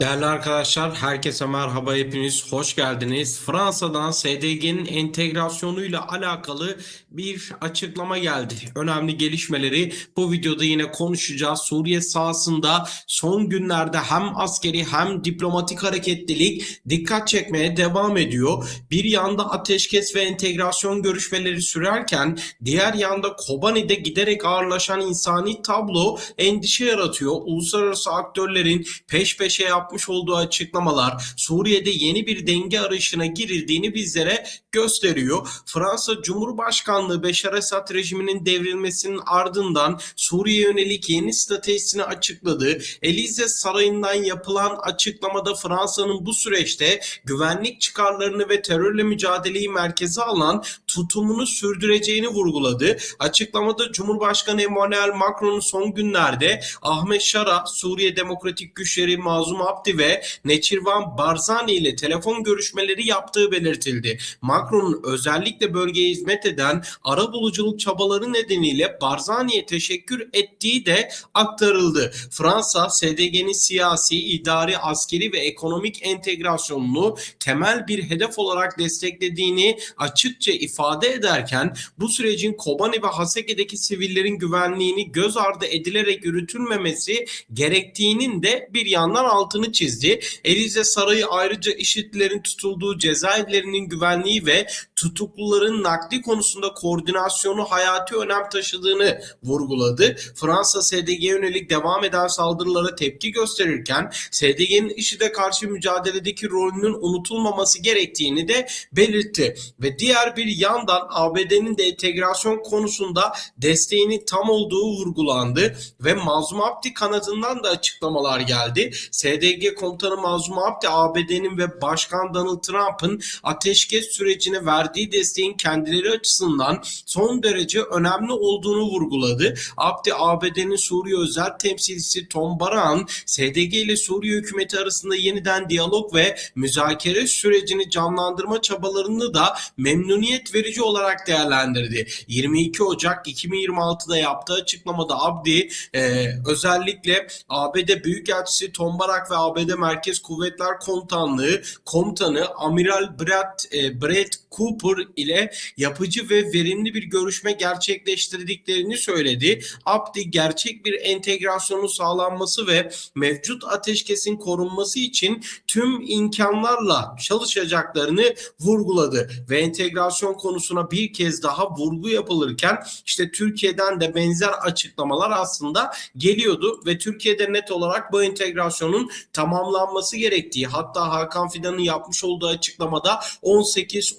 Değerli arkadaşlar, herkese merhaba, hepiniz hoş geldiniz. Fransa'dan SDG'nin entegrasyonuyla alakalı bir açıklama geldi. Önemli gelişmeleri bu videoda yine konuşacağız. Suriye sahasında son günlerde hem askeri hem diplomatik hareketlilik dikkat çekmeye devam ediyor. Bir yanda ateşkes ve entegrasyon görüşmeleri sürerken diğer yanda Kobani'de giderek ağırlaşan insani tablo endişe yaratıyor. Uluslararası aktörlerin peş peşe yapmış olduğu açıklamalar Suriye'de yeni bir denge arayışına girildiğini bizlere gösteriyor. Fransa Cumhurbaşkanlığı Beşar Esad rejiminin devrilmesinin ardından Suriye yönelik yeni stratejisini açıkladı. Elize Sarayı'ndan yapılan açıklamada Fransa'nın bu süreçte güvenlik çıkarlarını ve terörle mücadeleyi merkeze alan tutumunu sürdüreceğini vurguladı. Açıklamada Cumhurbaşkanı Emmanuel Macron'un son günlerde Ahmet Şara, Suriye Demokratik Güçleri Mazlum Abdi ve Neçirvan Barzani ile telefon görüşmeleri yaptığı belirtildi. Macron'un özellikle bölgeye hizmet eden ara buluculuk çabaları nedeniyle Barzani'ye teşekkür ettiği de aktarıldı. Fransa, SDG'nin siyasi, idari, askeri ve ekonomik entegrasyonunu temel bir hedef olarak desteklediğini açıkça ifade ederken bu sürecin Kobani ve Haseke'deki sivillerin güvenliğini göz ardı edilerek yürütülmemesi gerektiğinin de bir yandan altını çizdi. Elize Sarayı ayrıca IŞİD'lerin tutulduğu cezaevlerinin güvenliği ve tutukluların nakli konusunda koordinasyonu hayati önem taşıdığını vurguladı. Fransa SDG'ye yönelik devam eden saldırılara tepki gösterirken SDG'nin IŞİD'e karşı mücadeledeki rolünün unutulmaması gerektiğini de belirtti. Ve diğer bir yandan ABD'nin de entegrasyon konusunda desteğini tam olduğu vurgulandı ve Mazlum Abdi kanadından da açıklamalar geldi. SDG komutanı Mazlum Abdi ABD'nin ve Başkan Donald Trump'ın ateşkes sürecine verdiği desteğin kendileri açısından son derece önemli olduğunu vurguladı. Abdi ABD'nin Suriye özel temsilcisi Tom Baran, SDG ile Suriye hükümeti arasında yeniden diyalog ve müzakere sürecini canlandırma çabalarını da memnuniyet verici olarak değerlendirdi. 22 Ocak 2026'da yaptığı açıklamada Abdi e, özellikle ABD Büyükelçisi Tom Barak ve ABD Merkez Kuvvetler Komutanlığı komutanı Amiral Brett, e, Brett Cooper ile yapıcı ve verimli bir görüşme gerçekleştirdiklerini söyledi. Abdi gerçek bir entegrasyonun sağlanması ve mevcut ateşkesin korunması için tüm imkanlarla çalışacaklarını vurguladı ve entegrasyon konusuna bir kez daha vurgu yapılırken işte Türkiye'den de benzer açıklamalar aslında geliyordu ve Türkiye'de net olarak bu entegrasyonun tamamlanması gerektiği hatta Hakan Fidan'ın yapmış olduğu açıklamada 18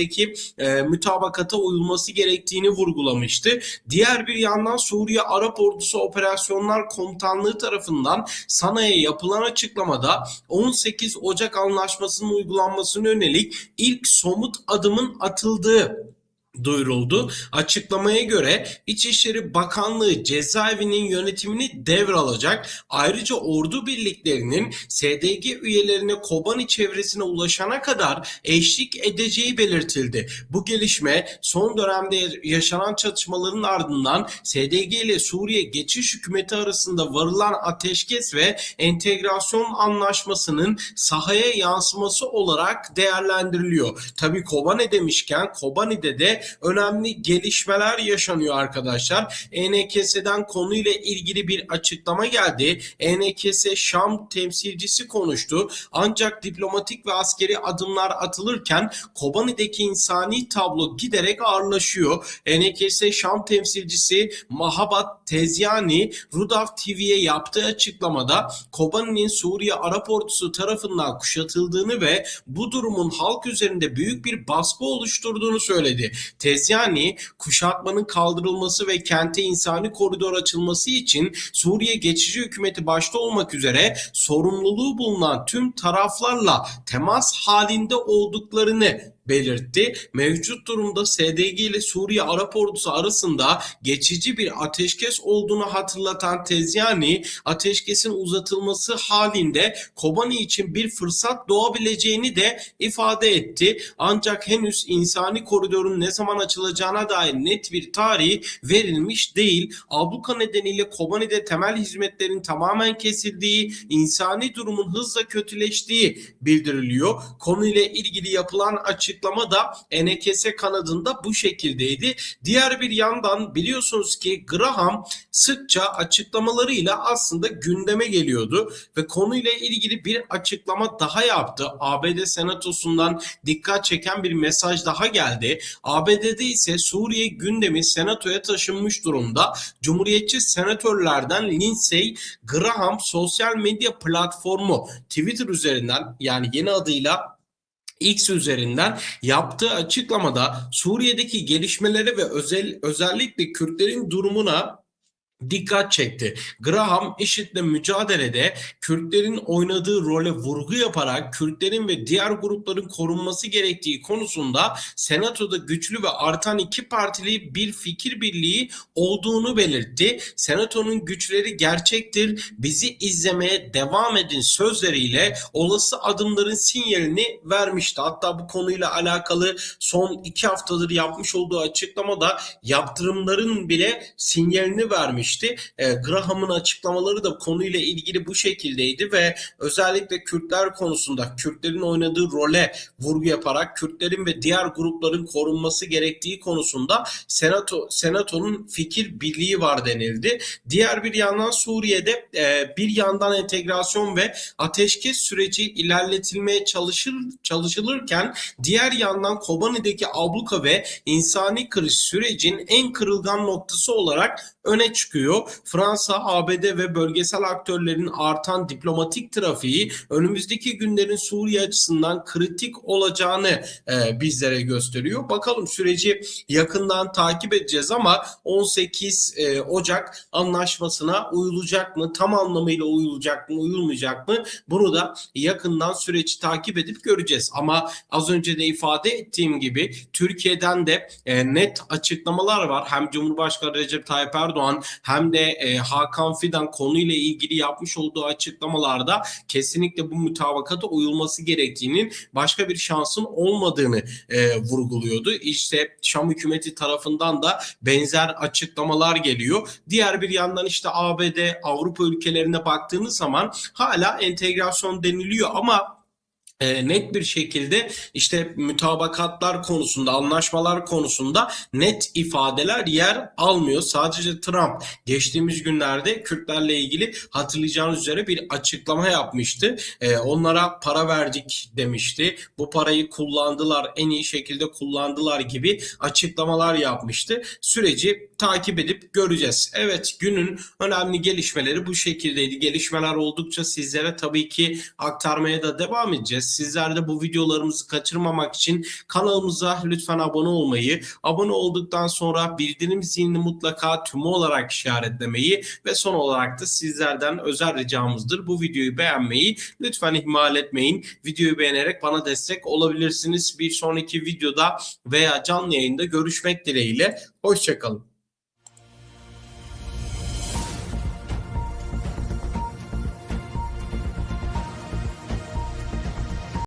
Ocak'taki e, mütabakata uyulması gerektiğini vurgulamıştı. Diğer bir yandan Suriye Arap Ordusu Operasyonlar Komutanlığı tarafından Sana'ya yapılan açıklamada 18 Ocak Anlaşması'nın uygulanmasına yönelik ilk somut adımın atıldığı duyuruldu. Açıklamaya göre İçişleri Bakanlığı cezaevinin yönetimini devralacak. Ayrıca ordu birliklerinin SDG üyelerine Kobani çevresine ulaşana kadar eşlik edeceği belirtildi. Bu gelişme son dönemde yaşanan çatışmaların ardından SDG ile Suriye Geçiş Hükümeti arasında varılan ateşkes ve entegrasyon anlaşmasının sahaya yansıması olarak değerlendiriliyor. Tabii Kobani demişken Kobani'de de önemli gelişmeler yaşanıyor arkadaşlar. ENKS'den konuyla ilgili bir açıklama geldi. ENKS Şam temsilcisi konuştu. Ancak diplomatik ve askeri adımlar atılırken Kobani'deki insani tablo giderek ağırlaşıyor. ENKS Şam temsilcisi Mahabat Tezyani Rudaf TV'ye yaptığı açıklamada Kobani'nin Suriye Arap Ordusu tarafından kuşatıldığını ve bu durumun halk üzerinde büyük bir baskı oluşturduğunu söyledi. Tezyani kuşatmanın kaldırılması ve kente insani koridor açılması için Suriye geçici hükümeti başta olmak üzere sorumluluğu bulunan tüm taraflarla temas halinde olduklarını belirtti. Mevcut durumda SDG ile Suriye Arap Ordusu arasında geçici bir ateşkes olduğunu hatırlatan Tezyani, ateşkesin uzatılması halinde Kobani için bir fırsat doğabileceğini de ifade etti. Ancak henüz insani koridorun ne zaman açılacağına dair net bir tarih verilmiş değil. Abluka nedeniyle Kobani'de temel hizmetlerin tamamen kesildiği, insani durumun hızla kötüleştiği bildiriliyor. Konuyla ilgili yapılan açıklama da NKS kanadında bu şekildeydi. Diğer bir yandan biliyorsunuz ki Graham sıkça açıklamalarıyla aslında gündeme geliyordu ve konuyla ilgili bir açıklama daha yaptı. ABD Senatosu'ndan dikkat çeken bir mesaj daha geldi. ABD'de ise Suriye gündemi senatoya taşınmış durumda. Cumhuriyetçi senatörlerden Lindsey Graham sosyal medya platformu Twitter üzerinden yani yeni adıyla X üzerinden yaptığı açıklamada Suriye'deki gelişmelere ve özel özellikle Kürtlerin durumuna dikkat çekti. Graham IŞİD'le mücadelede Kürtlerin oynadığı role vurgu yaparak Kürtlerin ve diğer grupların korunması gerektiği konusunda Senato'da güçlü ve artan iki partili bir fikir birliği olduğunu belirtti. Senato'nun güçleri gerçektir, bizi izlemeye devam edin sözleriyle olası adımların sinyalini vermişti. Hatta bu konuyla alakalı son iki haftadır yapmış olduğu açıklamada yaptırımların bile sinyalini vermiş vermişti. E, Graham'ın açıklamaları da konuyla ilgili bu şekildeydi ve özellikle Kürtler konusunda Kürtlerin oynadığı role vurgu yaparak Kürtlerin ve diğer grupların korunması gerektiği konusunda Senato Senato'nun fikir birliği var denildi. Diğer bir yandan Suriye'de e, bir yandan entegrasyon ve ateşkes süreci ilerletilmeye çalışır çalışılırken diğer yandan Kobani'deki abluka ve insani kriz sürecin en kırılgan noktası olarak öne çıkıyor. Fransa, ABD ve bölgesel aktörlerin artan diplomatik trafiği önümüzdeki günlerin Suriye açısından kritik olacağını e, bizlere gösteriyor. Bakalım süreci yakından takip edeceğiz ama 18 e, Ocak anlaşmasına uyulacak mı? Tam anlamıyla uyulacak mı? Uyulmayacak mı? Bunu da yakından süreci takip edip göreceğiz. Ama az önce de ifade ettiğim gibi Türkiye'den de e, net açıklamalar var. Hem Cumhurbaşkanı Recep Tayyip Erdoğan hem de e, Hakan Fidan konuyla ilgili yapmış olduğu açıklamalarda kesinlikle bu mütabakata uyulması gerektiğinin başka bir şansın olmadığını e, vurguluyordu. İşte Şam hükümeti tarafından da benzer açıklamalar geliyor. Diğer bir yandan işte ABD, Avrupa ülkelerine baktığınız zaman hala entegrasyon deniliyor ama e, net bir şekilde işte mütabakatlar konusunda, anlaşmalar konusunda net ifadeler yer almıyor. Sadece Trump geçtiğimiz günlerde Kürtlerle ilgili hatırlayacağınız üzere bir açıklama yapmıştı. E, onlara para verdik demişti. Bu parayı kullandılar, en iyi şekilde kullandılar gibi açıklamalar yapmıştı. Süreci takip edip göreceğiz. Evet günün önemli gelişmeleri bu şekildeydi. Gelişmeler oldukça sizlere tabii ki aktarmaya da devam edeceğiz. Sizler de bu videolarımızı kaçırmamak için kanalımıza lütfen abone olmayı, abone olduktan sonra bildirim zilini mutlaka tümü olarak işaretlemeyi ve son olarak da sizlerden özel ricamızdır. Bu videoyu beğenmeyi lütfen ihmal etmeyin. Videoyu beğenerek bana destek olabilirsiniz. Bir sonraki videoda veya canlı yayında görüşmek dileğiyle. Hoşçakalın.